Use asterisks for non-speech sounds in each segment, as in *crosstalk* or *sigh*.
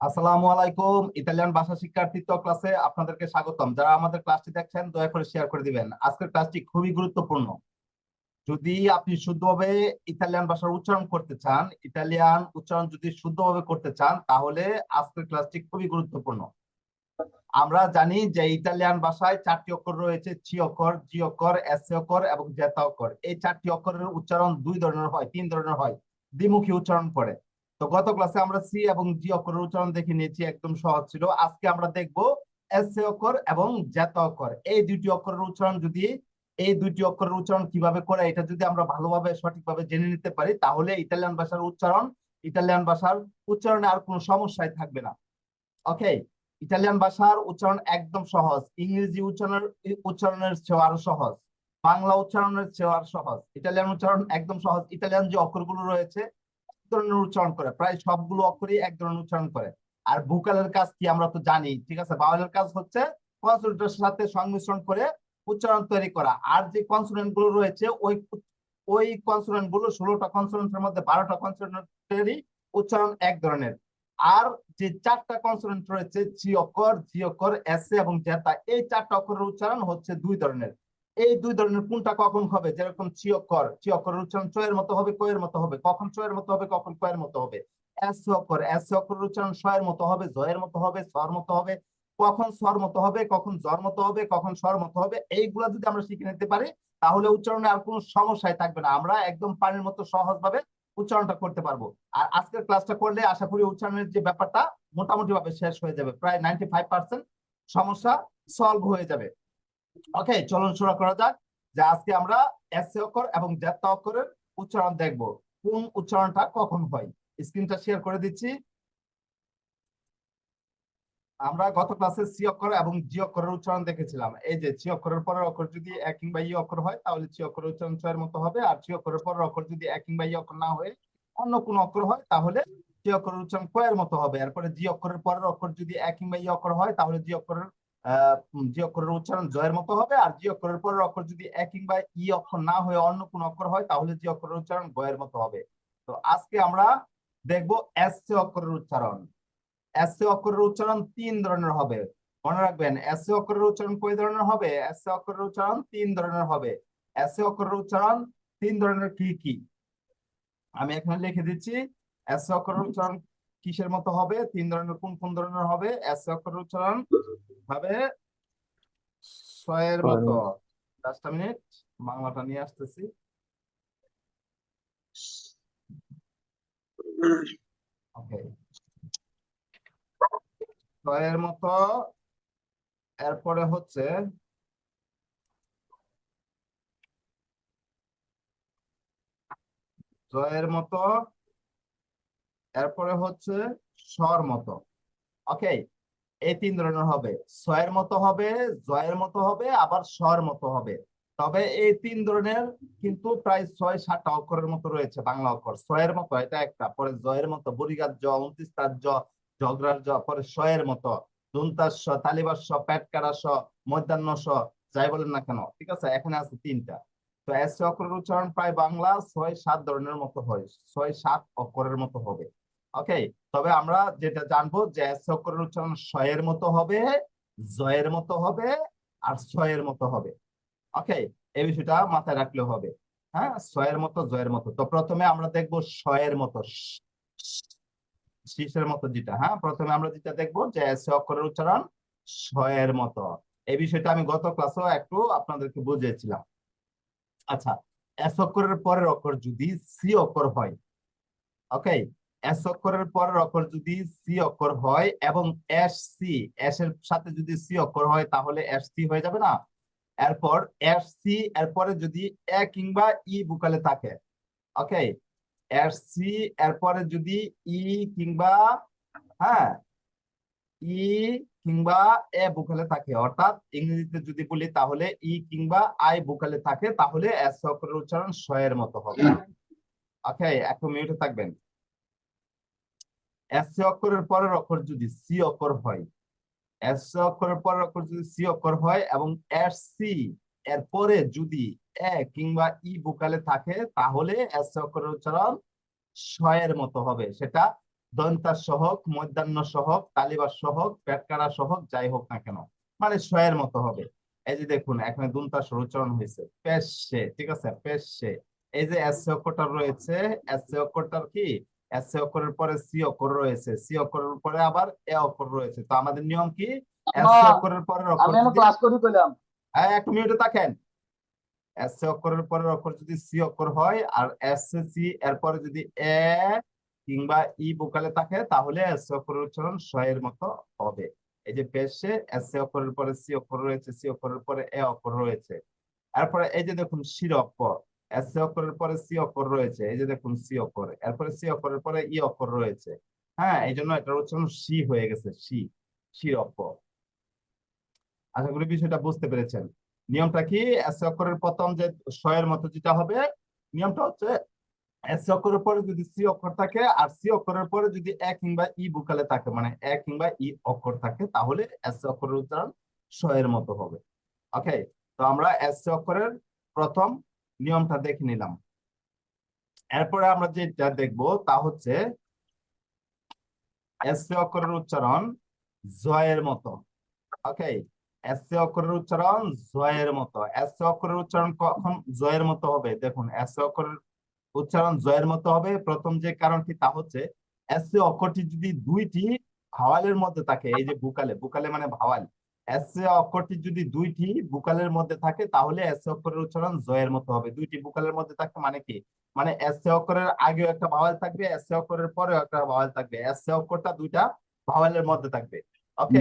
আসসালামু আলাইকুম, ইতালিয়ান ভাষা শিক্ষার্থীত্ব ক্লাসে আপনাদেরকে স্বাগতম। যারা আমাদের ক্লাসটি দেখছেন, দয়া করে শেয়ার করে দিবেন। আজকের ক্লাসটি খুবই গুরুত্বপূর্ণ। যদি আপনি শুদ্ধভাবে ইতালিয়ান ভাষার উচ্চারণ করতে চান, ইতালিয়ান উচ্চারণ যদি শুদ্ধভাবে করতে চান, তাহলে আজকের ক্লাসটি খুবই গুরুত্বপূর্ণ। আমরা জানি যে ইতালিয়ান ভাষায় চারটি অক্ষর রয়েছে, চি অক্ষর, জি অক্ষর, এস অক্ষর এবং জেতা অক্ষর। এই চারটি অক্ষরের উচ্চারণ দুই ধরনের হয়, তিন ধরনের হয়। দ্বিমুখী উচ্চারণ করে তো গত ক্লাসে আমরা সি এবং জি অক্ষরের উচ্চারণ দেখে নিয়েছি, একদম সহজ ছিল। আজকে আমরা দেখব এস অক্ষর এবং জেতা অক্ষর। এই দুইটি অক্ষরের উচ্চারণ যদি, এই দুইটি অক্ষরের উচ্চারণ কীভাবে করে, এটা যদি আমরা ভালোভাবে, সঠিকভাবে জেনে নিতে পারি, তাহলে ইতালিয়ান ভাষার উচ্চারণ, ইতালিয়ান ভাষার উচ্চারণে আর কোনো সমস্যাই থাকবে না। ওকে ইতালিয়ান ভাষার উচ্চারণ একদম সহজ। ইংরেজি উচ্চারণের উচ্চারণের চেয়েও আরও সহজ। বাংলা উচ্চারণের চেয়েও আরও সহজ। ইতালিয়ান উচ্চারণ একদম সহজ। ইতালিয়ান যে অক্ষরগুলো রয়েছে ধরনের উচ্চারণ করে। প্রায় সবগুলো অক্ষরই এক ধরনের উচ্চারণ করে। আর ভোকালের কাজ কি আমরা তো জানি, ঠিক আছে? বাউলের কাজ হচ্ছে কনসোনেন্টের সাথে সংমিশ্রণ করে উচ্চারণ তৈরি করা। আর যে কনসোনেন্টগুলো রয়েছে, ওই ওই কনসোনেন্টগুলো ষোলোটা কনসোনেন্টের মধ্যে বারোটা কনসোনেন্টেরই উচ্চারণ এক ধরনের। আর যে চারটা কনসোনেন্ট রয়েছে, জি অক্ষর জি অক্ষর, এস এবং জেতা এই চারটা অক্ষরের উচ্চারণ হচ্ছে দুই ধরনের। এই দুই ধরনের কোনটা কখন হবে? যেরকম চি অক্ষর চি অক্ষরের উচ্চারণ চয়ের মতো হবে, কয়ের মতো হবে, কখন চয়ের মতো হবে, কখন কয়ের মতো হবে? এস অক্ষর এস অক্ষরের উচ্চারণ শয়ের মতো হবে, জয়ের মতো হবে, স্বর মতো হবে, কখন স্বর মতো হবে, কখন জ্বর মতো হবে, কখন স্বর মতো হবে, এইগুলা যদি আমরা শিখে নিতে পারি, তাহলে উচ্চারণে আর কোনো সমস্যাই থাকবে না। আমরা একদম পানির মতো সহজভাবে উচ্চারণটা করতে পারব। আর আজকের ক্লাসটা করলে আশা করি উচ্চারণের যে ব্যাপারটা মোটামুটি ভাবে শেষ হয়ে যাবে। প্রায় নাইনটি ফাইভ পার্সেন্ট সমস্যা সলভ হয়ে যাবে। ওকে চলুন শুরু করা যাক, যে আজকে আমরা এস অক্ষর এবং জেতা অক্ষরের উচ্চারণ দেখব। কোন উচ্চারণটা কখন হয়? স্ক্রিনটা শেয়ার করে দিচ্ছি। আমরা গত ক্লাসে সি অক্ষর এবং জি অক্ষরের উচ্চারণ দেখেছিলাম। এই যে সি অক্ষরের পরের অক্ষর যদি এক কিংবা ই অক্ষর হয়, তাহলে সি অক্ষরের উচ্চারণ ছয়ের মতো হবে। আর সি অক্ষরের পরের অক্ষর যদি এক কিংবা ই অক্ষর না হয়ে অন্য কোন অক্ষর হয়, তাহলে সি অক্ষরের উচ্চারণ কয়ের মতো হবে। এরপরে জি অক্ষরের পরের অক্ষর যদি এক কিংবা ই অক্ষর হয়, তাহলে জি অক্ষরের জি অক্ষরের উচ্চারণ জয়ের মতো হবে, আর জি অক্ষরের পরের অক্ষর যদি এক কিংবা ই অক্ষর না হয়ে অন্য কোন অক্ষর হয়, তাহলে জি অক্ষরের উচ্চারণ গয়ের মতো হবে। তো আজকে আমরা দেখব এস অক্ষরের উচ্চারণ। এস অক্ষরের উচ্চারণ তিন ধরনের হবে। মনে রাখবেন, এস অক্ষরের উচ্চারণ কয় ধরনের হবে? এস অক্ষরের উচ্চারণ তিন ধরনের হবে। এস অক্ষরের উচ্চারণ তিন ধরনের কি কি? আমি এখানে লিখে দিচ্ছি, এস অক্ষরের উচ্চারণ কিসের মতো হবে? তিন ধরনের, কোন কোন ধরনের হবে? এস অক্ষরের উচ্চারণ হবে ছয়ের মতো। দশটা মিনিট বাংলাটা নিয়ে আসতেছি। ছয়ের মতো, এরপরে হচ্ছে জয়ের মতো এরপরে হচ্ছে স্বর মতো। ওকে এই তিন ধরনের হবে। ছয়ের মতো হবে, জয়ের মতো হবে, আবার স্বর মতো হবে। তবে এই তিন ধরনের কিন্তু প্রায় ছয় সাতটা অক্ষরের মতো রয়েছে বাংলা অক্ষর। ছয়ের মতো, এটা একটা। পরে জয়ের মতো, বুড়িগার জ উনত্রিশ তার জ ঝগড়ার জ, পরে শয়ের মতো। দুন্তাস তালিবাস স পেটকারা স, মধ্যাহ্ন স, যাই বলেন না কেন। ঠিক আছে? এখানে আছে তিনটা। তো এস অক্ষরের উচ্চারণ প্রায় বাংলা ছয় সাত ধরনের মতো হয়। ছয় সাত অক্ষরের মতো হবে। ওকে তবে আমরা যেটা জানব যে এস অক্ষরের উচ্চারণ শয়ের মতো হবে, জয়ের মতো হবে আর ছয়ের মতো হবে। ওকে এই বিষয়টা মাথায় রাখলে হবে। হ্যাঁ ছয়ের মতো, জয়ের মতো। তো প্রথমে আমরা দেখব শয়ের মতো শীষের মতো যেটা। হ্যাঁ প্রথমে আমরা যেটা দেখব যে অক্ষরের উচ্চারণ শয়ের মতো। এই বিষয়টা আমি গত ক্লাসেও একটু আপনাদেরকে বুঝিয়েছিলাম। আচ্ছা এস অক্ষরের পরের অক্ষর যদি সি অক্ষর হয় ওকে এস অক্ষরের পরের অক্ষর যদি সি অক্ষর হয় এবং এস সি এস এর সাথে যদি সি অক্ষর হয় তাহলে এস সি হয়ে যাবে না? এরপর এস সি এরপরে যদি এ কিংবা ই বুকালে থাকে ওকে এর সি এরপরে যদি ই কিংবা হ্যাঁ? ই কিংবা এ বুকালে থাকে অর্থাৎ ইংরেজিতে যদি বলি তাহলে ই কিংবা আই বুকালে থাকে তাহলে এস অক্ষরের উচ্চারণ শয়ের মতো হবে। ওকে একটু মিউটে থাকবেন। এস অক্ষরের পরের অক্ষর যদি সি অক্ষর হয় এস অক্ষরের পরের অক্ষর যদি সি অক্ষর হয় এবং এর সি এর পরে যদি এ কিংবা ই বুকালে থাকে, তাহলে এস অক্ষরের উচ্চারণ মতো হবে। সেটা সহক, মধ্যাহ্ন সহক তালিবাস সহক পেটকারা সহক, যাই হোক না কেন মানে শয়ের মতো হবে। এই যে দেখুন, এখানে দুন্তাস উচ্চারণ হয়েছে। পেশে, ঠিক আছে, পেশে। এই যে এস অক্ষরটা রয়েছে এস অক্ষরটার কি? এস অক্ষরের পরে সি অক্ষর রয়েছে সি অক্ষরের পরে আবার এ অক্ষর রয়েছে তো আমাদের নিয়ম কি এস আম্মা, অক্ষরের পরের অক্ষর আমি ক্লাস করি কইলাম এই, একটু মিনিটে থাকেন এস অক্ষরের পরের অক্ষর যদি সি অক্ষর হয় আর এস সি এরপরে যদি এ কিংবা ই বোকালে থাকে তাহলে এস অক্ষরের উচ্চারণ শয়ের মতো হবে এই যে পেশে এস অক্ষরের পরে সি অক্ষর রয়েছে সি অক্ষরের পরে এ অক্ষর রয়েছে এরপরে এই যে দেখুন শির অক্ষর এস অক্ষরের পরে সি অক্ষর রয়েছে, এই যে দেখুন সি অক্ষর, এরপরে সি অক্ষরের পরে ই অক্ষর রয়েছে। হ্যাঁ এই জন্য এটার উচ্চারণ সি হয়ে গেছে, সি অক্ষর। আশা করি বিষয়টা বুঝতে পেরেছেন। নিয়মটা কি? এস অক্ষরের প্রথম যে শয়ের মতো যেটা হবে, নিয়মটা হচ্ছে এস অক্ষরের পরে যদি সি অক্ষর থাকে আর সি অক্ষরের পরে যদি এ কিংবা ই বুকালে থাকে মানে এ কিংবা ই অক্ষর থাকে, তাহলে এস অক্ষরের উচ্চারণ শয়ের মতো হবে। ওকে তো আমরা এস অক্ষরের প্রথম নিয়মটা দেখে নিলাম। এরপরে আমরা যেটা দেখব তা হচ্ছে এস অক্ষরের উচ্চারণ জয়ের মতো। ওকে এস অক্ষরের উচ্চারণ জয়ের মতো। এস অক্ষরের উচ্চারণ কখন জয়ের মতো হবে? দেখুন এস অক্ষরের উচ্চারণ জয়ের মতো হবে। প্রথম যে কারণটি তা হচ্ছে এস অক্ষরটি যদি দুইটি ভাওয়ালের মধ্যে থাকে, এই যে বুকালে বুকালে মানে ভাওয়াল এস অক্ষরটি যদি দুইটি বুকালের মধ্যে থাকে তাহলে এস অক্ষরের উচ্চারণ জয়ের মতো হবে। দুইটি বুকালের মধ্যে থাকে মানে কি? মানে এস অক্ষরের আগেও একটা ভাওয়াল থাকবে এস অক্ষরের পরেও একটা ভাওয়াল থাকবে। এস অক্ষরটা দুইটা ভাওয়ালের মধ্যে থাকবে। ওকে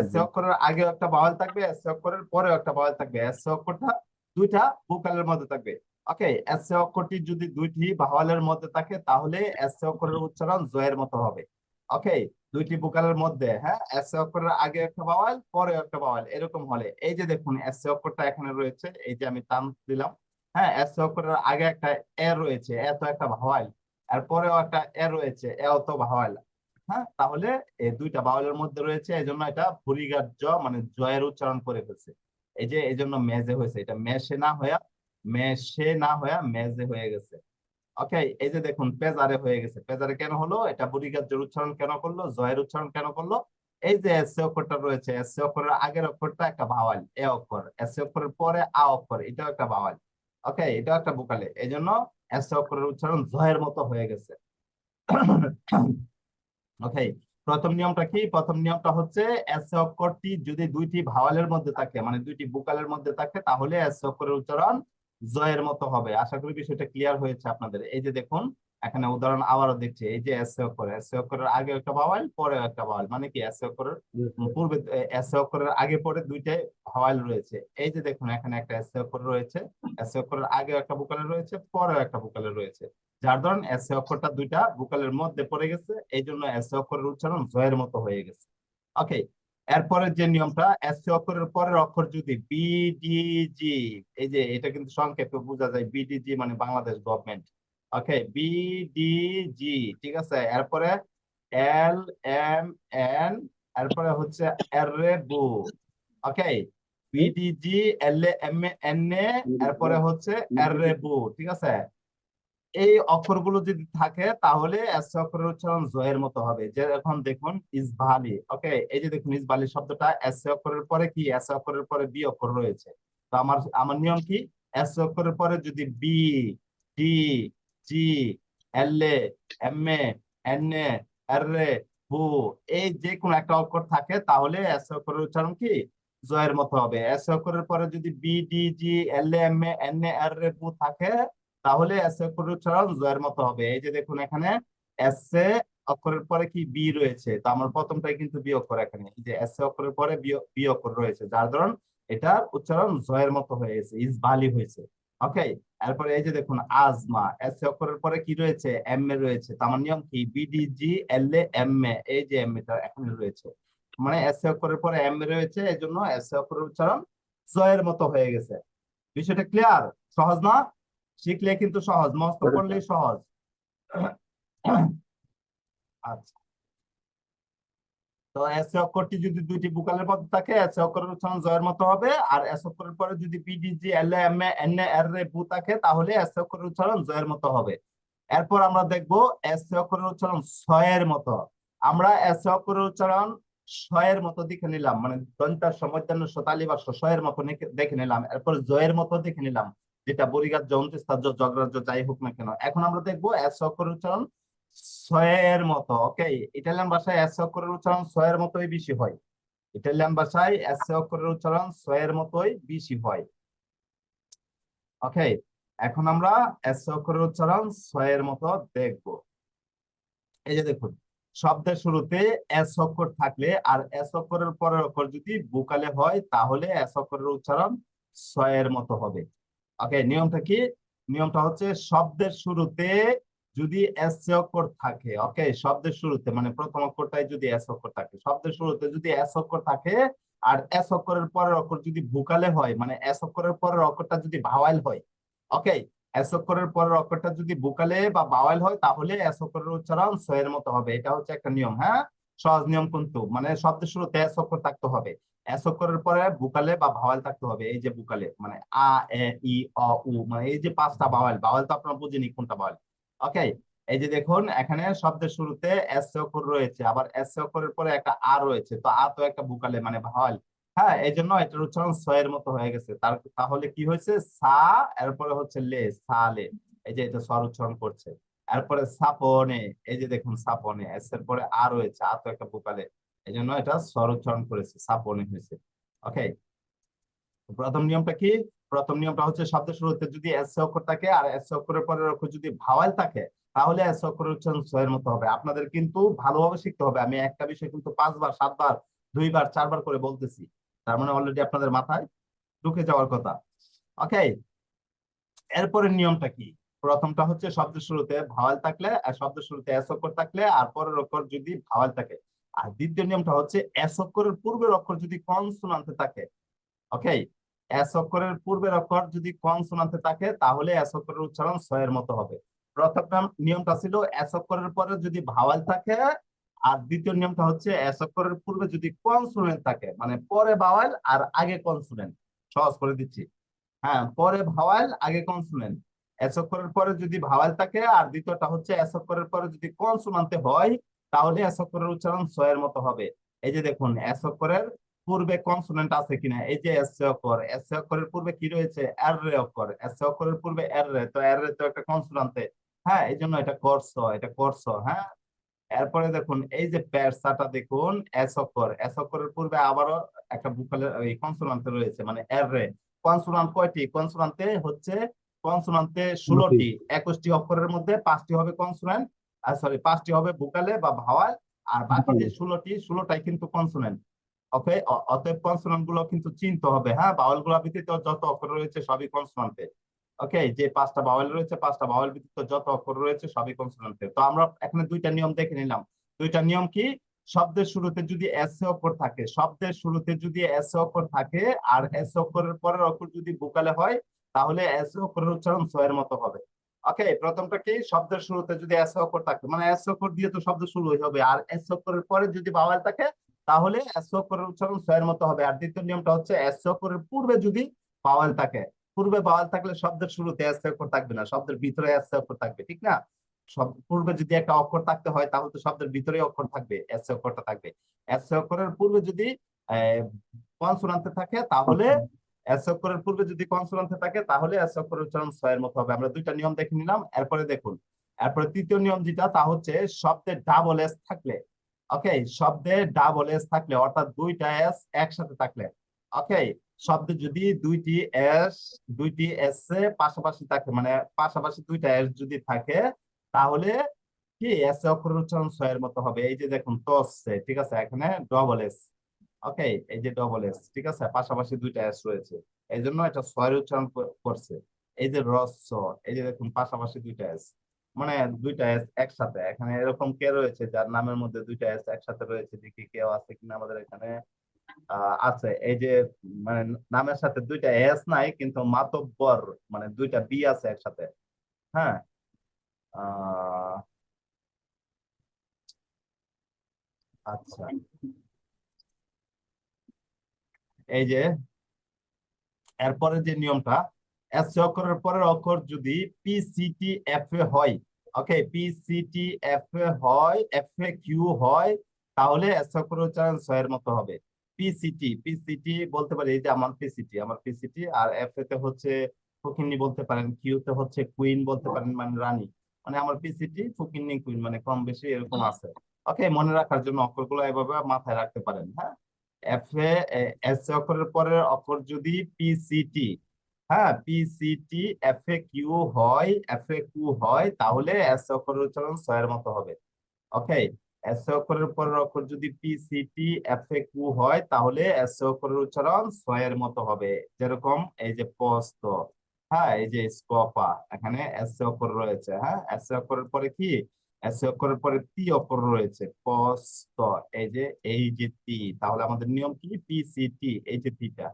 এস অক্ষরের আগে একটা বাওয়াল থাকবে এস অক্ষরের পরেও একটা বাওয়াল থাকবে। এস অক্ষরটা দুইটা ভোকালের মধ্যে থাকবে। ওকে এস অক্ষরটি যদি দুইটি ভাওয়ালের মধ্যে থাকে তাহলে এস অক্ষরের উচ্চারণ জয়ের মতো হবে। ওকে দুইটি ভোকালের মধ্যে হ্যাঁ? এস অক্ষরের আগে একটা বাওয়াল পরে একটা বাওয়াল এরকম হলে। এই যে দেখুন এস অক্ষরটা এখানে রয়েছে, এই যে আমি টান দিলাম হ্যাঁ? এস অক্ষরের আগে একটা এ রয়েছে এত একটা ভাওয়াল আর পরেও একটা এ রয়েছে এও তো ভাওয়াল হ্যাঁ? তাহলে এই দুইটা বাউলের মধ্যে রয়েছে, এই জন্য এটা ভুরিগার্য মানে জয়ের উচ্চারণ করে ফেলছে। এই যে, এই জন্য মেজে হয়েছে, এটা মেশে না হয়ে মেশে না হয়ে মেজে হয়ে গেছে। ওকে এই যে দেখুন, পেজারে হয়ে গেছে। পেজারে কেন হলো? এটা ভুরিগার্যের উচ্চারণ কেন করল? জয়ের উচ্চারণ কেন করল? এই যে এস অক্ষরটা রয়েছে এস অক্ষরের আগের অক্ষরটা একটা ভাওয়াল, এ অক্ষর। এস অক্ষরের পরে আ অক্ষর, এটাও একটা ভাওয়াল। ওকে এটাও একটা বোকালে। এই জন্য এস অক্ষরের উচ্চারণ জয়ের মতো হয়ে গেছে। ওকে প্রথম নিয়মটা কি? প্রথম নিয়মটা হচ্ছে এস অক্ষরটি যদি দুইটি ভাওয়ালের মধ্যে থাকে মানে দুইটি বুকালের মধ্যে থাকে, তাহলে এস অক্ষরের উচ্চারণ জয়ের মতো হবে। আশা করি বিষয়টা ক্লিয়ার হয়েছে আপনাদের। এই যে দেখুন এখানে উদাহরণ আবারও দেখছি এই যে এস অক্ষর এস অক্ষরের আগে একটা ভাওয়াল পরে একটা ভাওয়াল মানে কি এস অক্ষরের পূর্বে এস অক্ষরের আগে পরে দুইটাই ভাওয়াল রয়েছে। এই যে দেখুন এখানে একটা এস অক্ষর রয়েছে এস অক্ষরের আগে একটা বুকালে রয়েছে পরেও একটা বুকালে রয়েছে। যার ধরুন এস অক্ষরটা দুইটা বুকালের মধ্যে পড়ে গেছে এই জন্য এস অক্ষরের উচ্চারণ জয়ের মতো হয়ে গেছে। ওকে এরপরের যে নিয়মটা এস অক্ষরের পরের অক্ষর যদি বিডিজি এই যে এটা কিন্তু সংক্ষেপে বোঝা যায় বিডিজি মানে বাংলাদেশ গভর্নমেন্ট ওকে বিডিজি ঠিক আছে? এরপরে এল এম এন এরপরে হচ্ছে এরে বু okay B D G L M N এরপরে হচ্ছে এরে বু ঠিক আছে? এই অক্ষরগুলো যদি থাকে, তাহলে অক্ষরের উচ্চারণ জয়ের মতো হবে। যে এখন দেখুন ইসবালি ওকে এই যে দেখুন ইসবালি শব্দটা এস অক্ষরের পরে কি? এস অক্ষরের পরে বি অক্ষর রয়েছে। তো আমার আমার নিয়ম কি? এস অক্ষরের পরে যদি B D G L A M A N A R A বু এই যে কোনো একটা অক্ষর থাকে, তাহলে এস অক্ষরের উচ্চারণ কি? জয়ের মতো হবে। এস অক্ষরের পরে যদি B D G L A M A N A R A বু থাকে তাহলে এস অক্ষরের উচ্চারণ জয়ের মতো হবে। এই যে দেখুন এখানে এস অক্ষরের পরে কি বি রয়েছে? তো আমার প্রথমটাই কিন্তু বি অক্ষর এখানে। যে এস এ অক্ষরের পরে বি অক্ষর রয়েছে, যার ধরুন এটার উচ্চারণ জয়ের মতো হয়ে গেছে ইস বালি হয়েছে। ওকে এরপরে এই যে দেখুন, আজমা এস অক্ষরের পরে কি রয়েছে? এম এ রয়েছে। তো আমার নিয়ম কি? বিডিজি এল এ এম এ এই যে এম এটা এখানে রয়েছে। মানে এস অক্ষরের পরে এম এ রয়েছে এই জন্য এস অক্ষরের উচ্চারণ জয়ের মতো হয়ে গেছে। বিষয়টা ক্লিয়ার সহজ না? শিখলে কিন্তু সহজ মস্ত করলেই সহজ। আচ্ছা। তো এস অক্ষরটি যদি দুইটি বুকালের মধ্যে থাকে এস অক্ষরের উচ্চারণ জয়ের মতো হবে আর এস অক্ষরের পরে যদি B D G L M N আর বু থাকে তাহলে এস অক্ষরের উচ্চারণ জয়ের মতো হবে। এরপর আমরা দেখব এস অক্ষরের উচ্চারণ ছয়ের মতো। আমরা এস অক্ষরের উচ্চারণ ছয়ের মতো দেখে নিলাম মানে দন্তার সমর্থন শতালি বা ছয়ের মতো দেখে নিলাম। এরপর জয়ের মতো দেখে নিলাম। যেটা বরিগাত জন্তিস্তার জগ্রাজ্য, যাই হোক না কেন। এখন আমরা দেখব এস অক্ষরের উচ্চারণ ছয়ের মতো ওকে ইটালিয়ান ভাষায় এস অক্ষরের উচ্চারণ ছয়ের মতোই বেশি হয়। ইটালিয়ান ভাষায় এস অক্ষরের উচ্চারণ ছয়ের মতোই বেশি হয়। ওকে এখন আমরা এস অক্ষরের উচ্চারণ ছয়ের মতো দেখব। এই যে দেখুন, শব্দের শুরুতে এস অক্ষর থাকলে আর এস অক্ষরের পরের অক্ষর যদি বুকালে হয়, তাহলে এস অক্ষরের উচ্চারণ ছয়ের মতো হবে। ওকে নিয়মটা কি? নিয়মটা হচ্ছে শব্দের শুরুতে যদি এস অক্ষর থাকে ওকে শব্দের শুরুতে মানে প্রথম অক্ষরটাই যদি এস অক্ষর থাকে, শব্দের শুরুতে যদি এস অক্ষর থাকে আর এস অক্ষরের পরের অক্ষর যদি বুকালে হয় মানে এস অক্ষরের পরের অক্ষরটা যদি ভাওয়াইল হয় ওকে এস অক্ষরের পরের অক্ষরটা যদি বুকালে বা বাওয়াইল হয়, তাহলে এস অক্ষরের উচ্চারণ ছয়ের মতো হবে। এটা হচ্ছে একটা নিয়ম হ্যাঁ? সহজ নিয়ম কিন্তু মানে শব্দের শুরুতে এস অক্ষর থাকতে হবে। এস অক্ষরের পরে বুকালে বা ভাওয়াল থাকতে হবে, এই যে বুকালে মানে আ, এ, ই, অ, উ মানে এই যে পাঁচটা বাওয়াল বাওয়াল তো আপনারা বুঝেনি কোনটা বাওয়াল ওকে এই যে দেখুন, এখানে শব্দের শুরুতে এস অক্ষর রয়েছে, আবার এস অক্ষরের পরে একটা আ রয়েছে, তো আ তো একটা বুকালে মানে ভাওয়াল হ্যাঁ এই জন্য এটার উচ্চারণ ছয়ের মতো হয়ে গেছে। তার, তাহলে কি হয়েছে? সা, এরপরে হচ্ছে লে সালে এই যে এটা স্বর উচ্চারণ করছে। এরপরে সাপনে, এই যে দেখুন, সাপনে, এস এর পরে আর রয়েছে, আ তো একটা বুকালে এই জন্য এটা স্বর উচ্চারণ করেছে সাপনে হয়েছে। ওকে প্রথম নিয়মটা কি? প্রথম নিয়মটা হচ্ছে শব্দের শুরুতে যদি এস অক্ষর থাকে আর এস অক্ষরের পরের অক্ষর যদি ভাওয়াল থাকে, তাহলে এস অক্ষরের উচ্চারণ ছয়ের মতো হবে। আপনাদের কিন্তু ভালোভাবে শিখতে হবে। আমি একটা বিষয় কিন্তু পাঁচবার, সাতবার, দুইবার, চারবার করে বলতেছি। তার মানে অলরেডি আপনাদের মাথায় ঢুকে যাওয়ার কথা। ওকে এরপরের নিয়মটা কি? প্রথমটা হচ্ছে শব্দের শুরুতে ভাওয়াল থাকলে, আর শব্দের শুরুতে এস অক্ষর থাকলে আর পরের অক্ষর যদি ভাওয়াল থাকে। আর দ্বিতীয় নিয়মটা হচ্ছে এস অক্ষরের পূর্বের অক্ষর যদি কনসোনান্টে থাকে ওকে এস অক্ষরের পূর্বের অক্ষর যদি কনসোনান্টে থাকে, তাহলে এস অক্ষরের উচ্চারণ ছয়ের মতো হবে। প্রথম নিয়মটা ছিল এস অক্ষরের পরে যদি ভাওয়াল থাকে, আর দ্বিতীয় নিয়মটা হচ্ছে এস অক্ষরের পূর্বে যদি কনসোনেন্ট থাকে মানে পরে ভাওয়াল আর আগে কনসোনেন্ট সহজ করে দিচ্ছি। হ্যাঁ পরে ভাওয়াল আগে কনসোনেন্ট এস অক্ষরের পরে যদি ভাওয়াল থাকে, আর দ্বিতীয়টা হচ্ছে এস অক্ষরের পরে যদি কনসোনান্টে হয় তাহলে এস অক্ষরের উচ্চারণ ছয়ের মতো হবে। এই যে দেখুন এস অক্ষরের পূর্বে কনসোনেন্ট আছে কিনা? এই যে এস অক্ষর এস অক্ষরের পূর্বে কি রয়েছে? আর রে অক্ষর এস অক্ষরের পূর্বে আর রে তো আর রে তো একটা কনসোনান্টে। হ্যাঁ এই জন্য এটা করছ এটা করছ হ্যাঁ? এরপরে দেখুন এই যে প্যারসাটা দেখুন এস অক্ষর এস অক্ষরের পূর্বে আবারও একটা বুকালের এই কনসোনান্টে রয়েছে মানে এর রে কনসোনান্ট কয়টি? কনসোনান্টে হচ্ছে কনসোনান্টে ষোলোটি। একুশটি অক্ষরের মধ্যে পাঁচটি হবে কনসোনান্ট। আর সরি পাঁচটি হবে বুকালে বা ভাওয়াল আর বাকি যে ষোলোটি ষোলোটাই কিন্তু কনসোনেন্ট ওকে অতএব কনসোনেন্টগুলো কিন্তু চিনতে হবে হ্যাঁ? বাউলগুলো ব্যতীত যত অক্ষর রয়েছে সবই কনসোনেন্টে ওকে যে পাঁচটা বাউল রয়েছে পাঁচটা বাউল ব্যতীত যত অক্ষর রয়েছে সবই কনসোনেন্টে তো আমরা এখানে দুইটা নিয়ম দেখে নিলাম। দুইটা নিয়ম কি? শব্দের শুরুতে যদি এস অক্ষর থাকে শব্দের শুরুতে যদি এস অক্ষর থাকে আর এস অক্ষরের পরের অক্ষর যদি বুকালে হয় তাহলে এস অক্ষরের উচ্চারণ ছয়ের মতো হবে। ওকে, প্রথমটা কি? শব্দের শুরুতে যদি এস অক্ষর থাকে মানে এস অক্ষর দিয়ে তো শব্দ শুরু হবে আর এস অক্ষরের পরে যদি বাওয়াল থাকে, তাহলে এস অক্ষরের উচ্চারণ ছয়ের মতো হবে। আর দ্বিতীয় নিয়মটা হচ্ছে এস অক্ষরের পূর্বে যদি বাওয়াল থাকে, পূর্বে বাওয়াল থাকলে শব্দের শুরুতে এস অক্ষর থাকবে না, শব্দের ভিতরে এস অক্ষর থাকবে, ঠিক না? সব, পূর্বে যদি একটা অক্ষর থাকতে হয়, তাহলে তো শব্দের ভিতরে অক্ষর থাকবে এস অক্ষরটা থাকবে। এস অক্ষরের পূর্বে যদি কনসোনান্টে থাকে, তাহলে অক্ষরের পূর্বে যদি কনসোনান্টে থাকে, তাহলে উচ্চারণ ছয়ের মতো হবে। আমরা দুইটা নিয়ম দেখে নিলাম। এরপরে দেখুন। এরপরে তৃতীয় নিয়ম যেটা, তা হচ্ছে শব্দে ডাবল এস থাকলে। ওকে শব্দে ডাবল এস থাকলে, অর্থাৎ দুইটা এস একসাথে থাকলে। ওকে শব্দে যদি দুইটি এস দুইটি এস পাশাপাশি থাকে মানে পাশাপাশি দুইটা এস যদি থাকে, তাহলে কি? এস অক্ষরের উচ্চারণ ছয়ের মতো হবে। এই যে দেখুন তসে ঠিক আছে? এখানে ডবল এস ওকে এই যে ডবল এস ঠিক আছে? পাশাপাশি দুইটা এস রয়েছে। এই জন্য এটা ছয়ের উচ্চারণ করছে। এই যে রস্য এই যে দেখুন, পাশাপাশি দুইটা এস মানে দুইটা এস একসাথে। এখানে এরকম কে রয়েছে? যার নামের মধ্যে দুইটা এস একসাথে রয়েছে। দেখি কেউ আছে কিনা আমাদের এখানে। আছে। এই যে মানে নামের সাথে দুইটা এস নাই, কিন্তু মাতব্বর মানে দুইটা বি আছে একসাথে। হ্যাঁ? আচ্ছা। এই যে এরপরে যে নিয়মটা এস অক্ষরের পরের অক্ষর যদি P C T F A হয় okay P C T F A হয় এফ এ কিউ হয় তাহলে এস অক্ষরের উচ্চারণ ছ এর মতো হবে। পিসিটি পিসিটি বলতে পারি এই যে আমার পিসিটি আমার পিসিটি আর এফ এ তে হচ্ছে ফকিন্নি বলতে পারেন কিউ তে হচ্ছে কুইন বলতে পারেন মানে রানী। মানে আমার পিসিটি ফকিন্নি কুইন মানে কম বেশি এরকম আছে। ওকে মনে রাখার জন্য অক্ষরগুলো এভাবে মাথায় রাখতে পারেন হ্যাঁ? এফ এ এস অক্ষরের পরের অক্ষর যদি পিসিটি হ্যাঁ পিসিটি এফ এ কিউ হয় এফ এ কিউ হয়, তাহলে এস অক্ষরের উচ্চারণ ছ এর মতো হবে। ওকে এস অক্ষরের পরের অক্ষর যদি পিসিটি এফ এ কিউ হয়, তাহলে এস অক্ষরের উচ্চারণ ছ এর মতো হবে। যেরকম এই যে পস্ত হ্যাঁ এই যে স্কপা, এখানে এস অক্ষর রয়েছে হ্যাঁ এস অক্ষরের পরে কি? এস অক্ষরের পরে তি অক্ষর রয়েছে। পস্ত এই যে এই যে তি তাহলে আমাদের নিয়ম কি? পিসিটি এই যে তিটা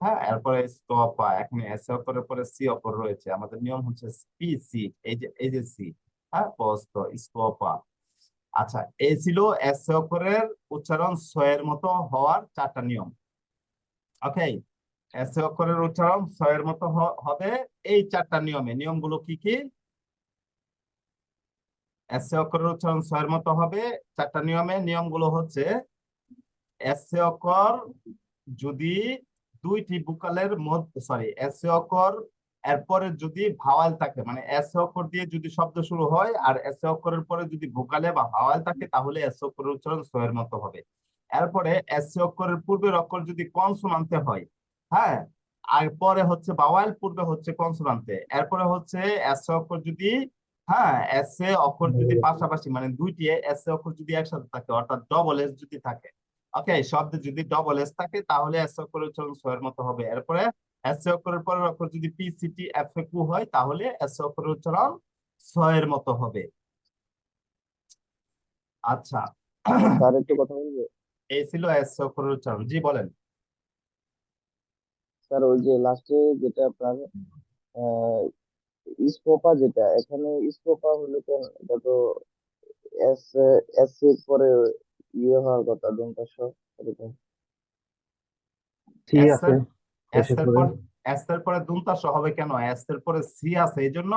হ্যাঁ এরপরে স্কপা এখানে এস অক্ষরের পরে সি অক্ষর রয়েছে। আমাদের নিয়ম হচ্ছে পিসি এই যে এই যে সি হ্যাঁ পস্ত স্কপা আচ্ছা এই ছিল এস অক্ষরের উচ্চারণ এর মতো হওয়ার চারটা নিয়ম। ওকে এস অক্ষরের উচ্চারণ এর মতো হবে এই চারটা নিয়মে। নিয়মগুলো কি কি? এস অক্ষরের উচ্চারণ ছ এর মতো হবে। চারটা নিয়মে, নিয়মগুলো হচ্ছে এস অক্ষর যদি দুইটি বুকালের মধ্যে সরি এস অক্ষর এরপরে যদি ভাওয়াল থাকে মানে এস অক্ষর দিয়ে যদি শব্দ শুরু হয় আর এস অক্ষরের পরে যদি ভোকালে বা ভাওয়াল থাকে, তাহলে এস অক্ষরের উচ্চারণ ছ এর মতো হবে। এরপরে এস অক্ষরের পূর্বের অক্ষর যদি কনসোনান্তে হয় হ্যাঁ আর পরে হচ্ছে ভাওয়াল, পূর্বে হচ্ছে কনসোনান্তে। এরপরে হচ্ছে এস অক্ষর যদি হ্যাঁ এস এ অক্ষর যদি পাশাপাশি মানে দুইটি এস এ অক্ষর যদি একসাথে থাকে অর্থাৎ ডবল এস যদি থাকে ওকে শব্দে যদি ডবল এস থাকে তাহলে এস অক্ষরের উচ্চারণ এর মতো হবে। এরপরে এস অক্ষরের পরের অক্ষর যদি P CT F A Q হয় তাহলে এস অক্ষরের উচ্চারণ ছ এর মতো হবে। আচ্ছা। স্যার একটু কথা বলব? এই ছিল এস অক্ষরের উচ্চারণ। জি বলেন। স্যার ওই যে লাস্টে যেটা আপনার আহ স্কোপা যেটা এখানে স্কোপা হলো কেন? এটা তো এস এস এর পরে ইয়ে হওয়ার কথা দন্তাস এরকম। ঠিক আছে এস এর। পর এস এর পরে দুন্তাস হবে কেন? এস এর পরে সি আছে এই জন্য?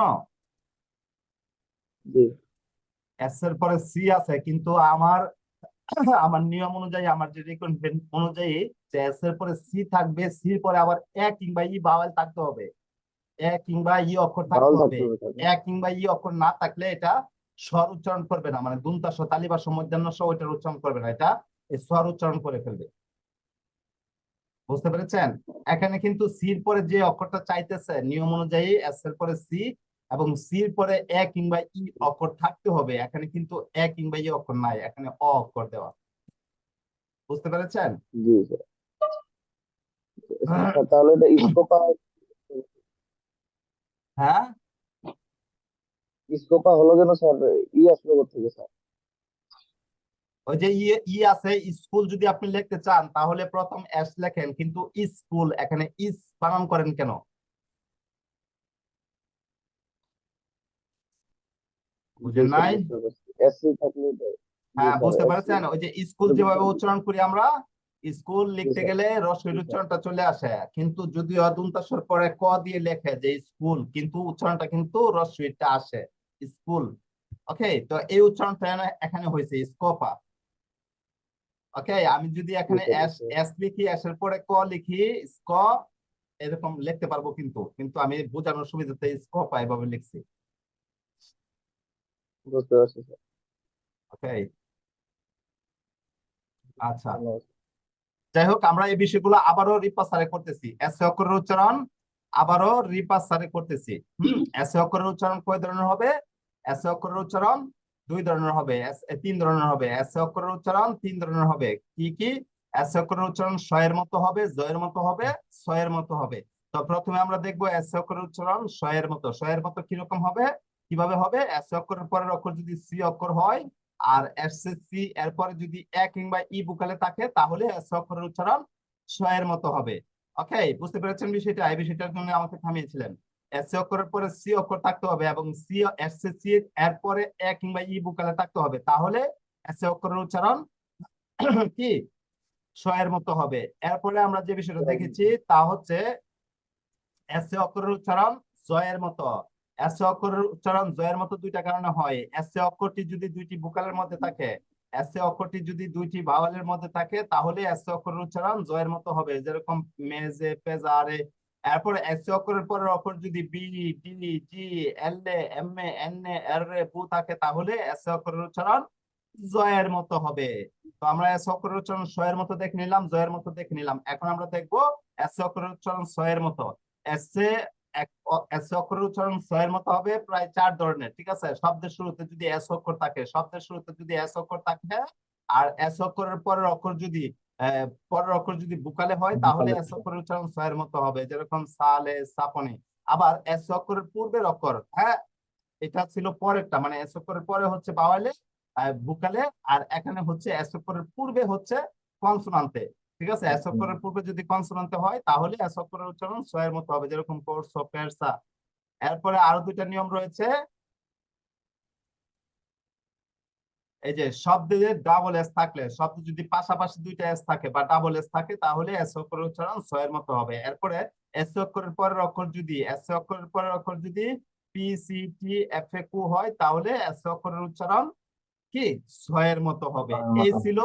জি। এস এর পরে সি আছে কিন্তু আমার আমার নিয়ম অনুযায়ী আমার যে রিকোয়ারমেন্ট অনুযায়ী যে এস এর পরে সি থাকবে সি পরে আবার এ কিংবা ই ভাওয়াল থাকতে হবে। এ কিংবা ই অক্ষর থাকতে হবে। এ কিংবা ই অক্ষর না থাকলে এটা স্বর উচ্চারণ করবে না। মানে দুন্তাস তালিবা সমুদ্রান্ন সহ এটার উচ্চারণ করবে না। এটা স্বর উচ্চারণ করে ফেলবে। বুঝতে পেরেছেন? এখানে কিন্তু সির পরে যে অক্ষরটা চাইতেছে নিয়ম অনুযায়ী এস এর পরে সি এবং সির পরে এ কিংবা ই অক্ষর থাকতে হবে। এখানে কিন্তু এ কিংবা ই অক্ষর নাই এখানে অ অক্ষর দেওয়া। বুঝতে পেরেছেন? জি স্যার *laughs* তাহলে হ্যাঁ? স্কোপা হলো কেন স্যার ই আসলো থেকে স্যার? ওই যে ই ই আছে স্কুল যদি আপনি লিখতে চান তাহলে প্রথম এস লেখেন কিন্তু স্কুল এখানে ইস বানান করেন কেন? বুঝেন নাই? এস থাকলে হ্যাঁ বুঝতে SC পারছেন? ওই যে স্কুল যেভাবে উচ্চারণ করি আমরা স্কুল লিখতে গেলে রসের উচ্চারণটা চলে আসে। কিন্তু যদি অদন্তাস্বর পরে ক দিয়ে লেখে যে স্কুল কিন্তু উচ্চারণটা কিন্তু রসইটা আসে স্কুল। ওকে? তো এই উচ্চারণটা এখানে হয়েছে স্কোপা। ওকে? আমি যদি এখানে এস এস লিখি এস এর পরে ক লিখি স্ক এরকম লিখতে পারব কিন্তু। কিন্তু আমি বোঝানোর সুবিধাতে স্কোপা এভাবে লিখছি। বুঝতে পারছি স্যার। ওকে? আচ্ছা। যাই হোক, আমরা এই বিষয়গুলো আবারও রিপাসারে করতেছি। এস অক্ষরের উচ্চারণ আবারও রিপাসারে করতেছি। হুম, এস অক্ষরের উচ্চারণ কয় ধরনের হবে? এস অক্ষরের উচ্চারণ দুই ধরনের হবে তিন ধরনের হবে। এস অক্ষরের উচ্চারণ তিন ধরনের হবে। কি কি? এস অক্ষরের উচ্চারণ শয়ের মতো হবে, জয়ের মতো হবে ছয়ের মতো হবে। তো প্রথমে আমরা দেখব এস অক্ষরের উচ্চারণ শয়ের মতো। শয়ের মতো কীরকম হবে? কীভাবে হবে? এস অক্ষরের পরের অক্ষর যদি সি অক্ষর হয় আর এসএসসি এরপরে যদি এ কিংবা ই বুকালে থাকে, তাহলে অক্ষরের উচ্চারণ এর মতো হবে। ওকে বুঝতে পেরেছেন বিষয়টা? এই বিষয়টার জন্য আমাকে থামিয়েছিলেন। এস অক্ষরের পরে সি অক্ষর থাকতে হবে এবং সি এসএসসি এরপরে এ কিংবা ই বুকালে থাকতে হবে। তাহলে এস অক্ষরের উচ্চারণ *clears throat* কি? এর মতো হবে। এরপরে আমরা যে বিষয়টা দেখেছি, তা হচ্ছে এস অক্ষরের উচ্চারণ এর মতো। এস অক্ষরের উচ্চারণ জয়ের মতো দুইটা কারণে হয়। এস অক্ষরটি যদি দুইটি ভোকালের মধ্যে থাকে এস অক্ষরটি যদি দুইটি ভাওয়ালের মধ্যে থাকে, তাহলে এস অক্ষরের উচ্চারণ জয়ের মতো হবে। যেরকম মেজে পেজারে এরপর এস অক্ষরের পরের অক্ষর যদি B, D, G, L, A, M, A, N, A, R, A, পু থাকে, তাহলে এস অক্ষরের উচ্চারণ জয়ের মতো হবে। তো আমরা এস অক্ষরের উচ্চারণ সয়ের মতো দেখে নিলাম, জয়ের মতো দেখে নিলাম। এখন আমরা দেখব এস অক্ষরের উচ্চারণ সয়ের মতো। এস এ অক্ষরের উচ্চারণ ছয়ের মতো হবে প্রায় চার ধরনের ঠিক আছে? শব্দের শুরুতে যদি এস অক্ষর থাকে শব্দের শুরুতে যদি এস অক্ষর থাকে আর এস অক্ষরের পরের অক্ষর যদি পরের অক্ষর যদি বুকালে হয় তাহলে। এস অক্ষরের উচ্চারণ ছয়ের মতো হবে যেরকম সালে সাপনে আবার এস অক্ষরের পূর্বের অক্ষর হ্যাঁ? এটা ছিল পরেরটা মানে এস অক্ষরের পরে হচ্ছে বাওয়ালে বুকালে আর এখানে হচ্ছে এস অক্ষরের পূর্বে হচ্ছে কনসোনান্তে। ঠিক আছে? এস অক্ষরের পূর্বে যদি কনসোনান্তে হয় তাহলে এস অক্ষরের উচ্চারণ ছয়ের মতো হবে যেরকম কোর্সো পেরসা এরপরে আরও দুইটা নিয়ম রয়েছে। এই যে শব্দে ডাবল এস থাকলে শব্দ যদি পাশাপাশি দুইটা এস থাকে বা ডাবল এস থাকে তাহলে এস অক্ষরের উচ্চারণ ছয়ের মতো হবে। এরপরে এস অক্ষরের পরের অক্ষর যদি এস অক্ষরের পরের অক্ষর যদি P C T F A Q হয় তাহলে এস অক্ষরের উচ্চারণ কি? ছয়ের মতো হবে। এই ছিল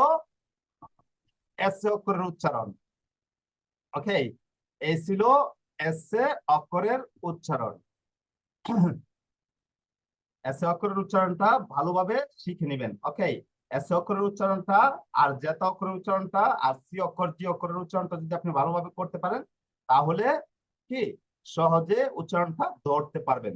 এস অক্ষরের উচ্চারণ। ওকে এই ছিল এস অক্ষরের উচ্চারণ। *clears throat* এস অক্ষরের উচ্চারণটা ভালোভাবে শিখে নেবেন। ওকে এস অক্ষরের উচ্চারণটা, আর জেতা অক্ষরের উচ্চারণটা, আর সি অক্ষর জি অক্ষরের উচ্চারণটা যদি আপনি ভালোভাবে করতে পারেন, তাহলে কি? সহজে উচ্চারণটা ধরতে পারবেন।